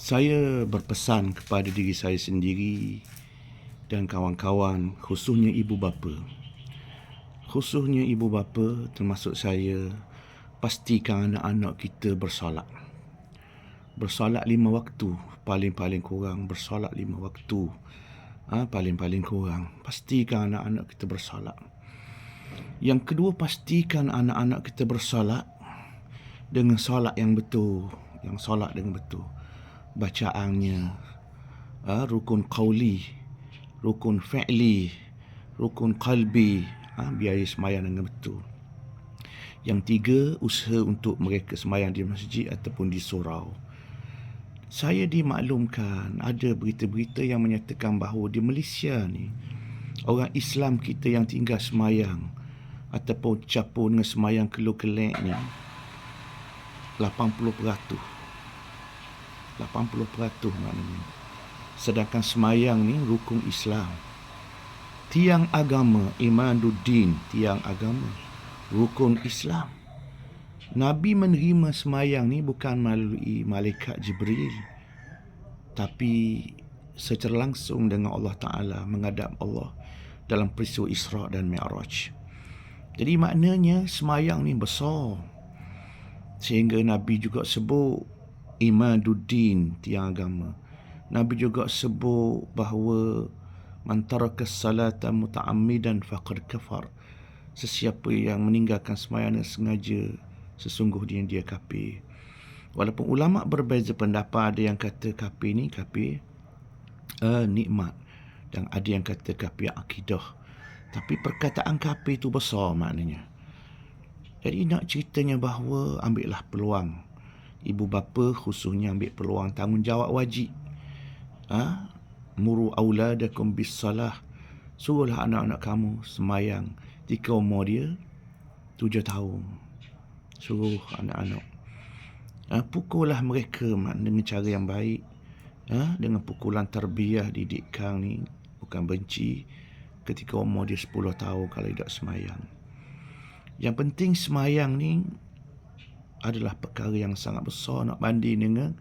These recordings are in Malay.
saya berpesan kepada diri saya sendiri dan kawan-kawan khususnya ibu bapa. Khususnya ibu bapa termasuk saya pastikan anak-anak kita bersolat. Bersolat lima waktu paling-paling kurang bersolat lima waktu. Ha, paling-paling kurang. Pastikan anak-anak kita bersolat. Yang kedua pastikan anak-anak kita bersolat dengan solat yang betul. Yang solat dengan betul bacaannya. Ha, rukun qauli rukun fi'li rukun qalbi. Ha, biaya semayang dengan betul. Yang tiga usaha untuk mereka semayang di masjid ataupun di surau. Saya dimaklumkan ada berita-berita yang menyatakan bahawa di Malaysia ni orang Islam kita yang tinggal semayang ataupun capur dengan semayang keluk-kelek ni 80% 80% maknanya. Sedangkan semayang ni rukun Islam. Tiang agama, imanuddin, tiang agama, rukun Islam. Nabi menerima semayang ni bukan melalui malaikat Jibril. Tapi secara langsung dengan Allah Ta'ala menghadap Allah dalam peristiwa Isra' dan Mi'raj. Jadi maknanya semayang ni besar. Sehingga Nabi juga sebut imaduddin tiang agama. Nabi juga sebut bahawa man taraka salata muta'ammidan faqad kafar. Sesiapa yang meninggalkan sembahyang dengan sengaja sesungguhnya dia kafir. Walaupun ulama berbeza pendapat ada yang kata kafir ni kafir uh, nikmat dan ada yang kata kafir akidah. Tapi perkataan kafir itu besar maknanya. Jadi nak ceritanya bahawa ambillah peluang ibu bapa khususnya ambil peluang tanggungjawab wajib. Ha? Muru auladakum bis salah. Suruhlah anak-anak kamu semayang jika umur dia tujuh tahun. Suruh anak-anak. Ha? Pukullah mereka dengan cara yang baik. Ha? Dengan pukulan terbiah didikan ni. Bukan benci. Ketika umur dia sepuluh tahun kalau tidak semayang. Yang penting semayang ni adalah perkara yang sangat besar nak banding dengan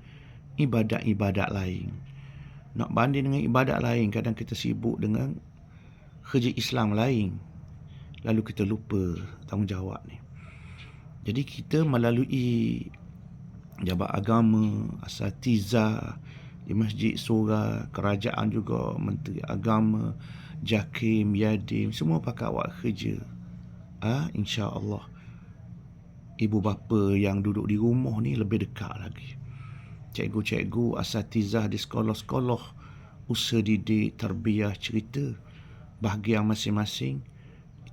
ibadat-ibadat lain. Nak banding dengan ibadat lain, kadang kita sibuk dengan kerja Islam lain. Lalu kita lupa tanggungjawab ni. Jadi kita melalui jabat agama, asatiza di Masjid Surah, kerajaan juga, Menteri Agama, Jakim, Yadim, semua pakai awak kerja. Ah, ha, insya-Allah ibu bapa yang duduk di rumah ni lebih dekat lagi. Cikgu-cikgu asatizah di sekolah-sekolah usaha didik, terbiah, cerita bahagian masing-masing.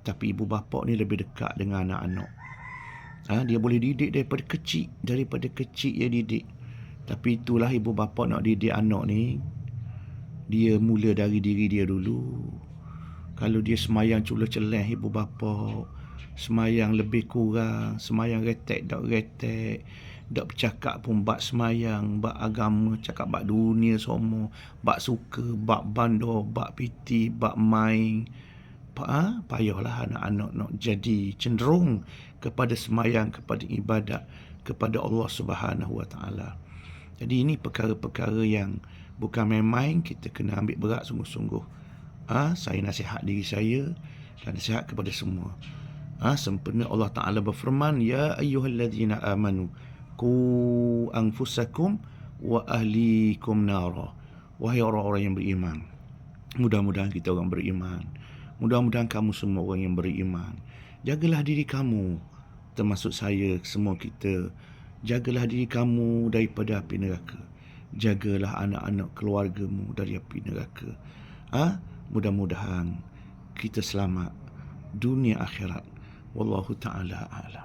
Tapi ibu bapa ni lebih dekat dengan anak-anak. Ha, dia boleh didik daripada kecil. Daripada kecil dia didik. Tapi itulah ibu bapa nak didik anak ni. Dia mula dari diri dia dulu. Kalau dia semayang cula celeh ibu bapa semayang lebih kurang, semayang retek dak retek, dak bercakap pun bak semayang, bak agama, cakap bak dunia semua, bak suka, bak bandar, bak piti, bak main. Ha? Payahlah anak-anak nak jadi cenderung kepada semayang, kepada ibadat, kepada Allah Subhanahu Wa Taala. Jadi ini perkara-perkara yang bukan main-main kita kena ambil berat sungguh-sungguh. Ha? Saya nasihat diri saya dan nasihat kepada semua. Ha, sempurna Allah Ta'ala berfirman, Ya ayyuhalladzina amanu, ku anfusakum wa ahlikum nara. Wahai orang-orang yang beriman. Mudah-mudahan kita orang beriman. Mudah-mudahan kamu semua orang yang beriman. Jagalah diri kamu, termasuk saya, semua kita. Jagalah diri kamu daripada api neraka. Jagalah anak-anak keluargamu dari api neraka. Ha? Mudah-mudahan kita selamat dunia akhirat. والله تعالى أعلم.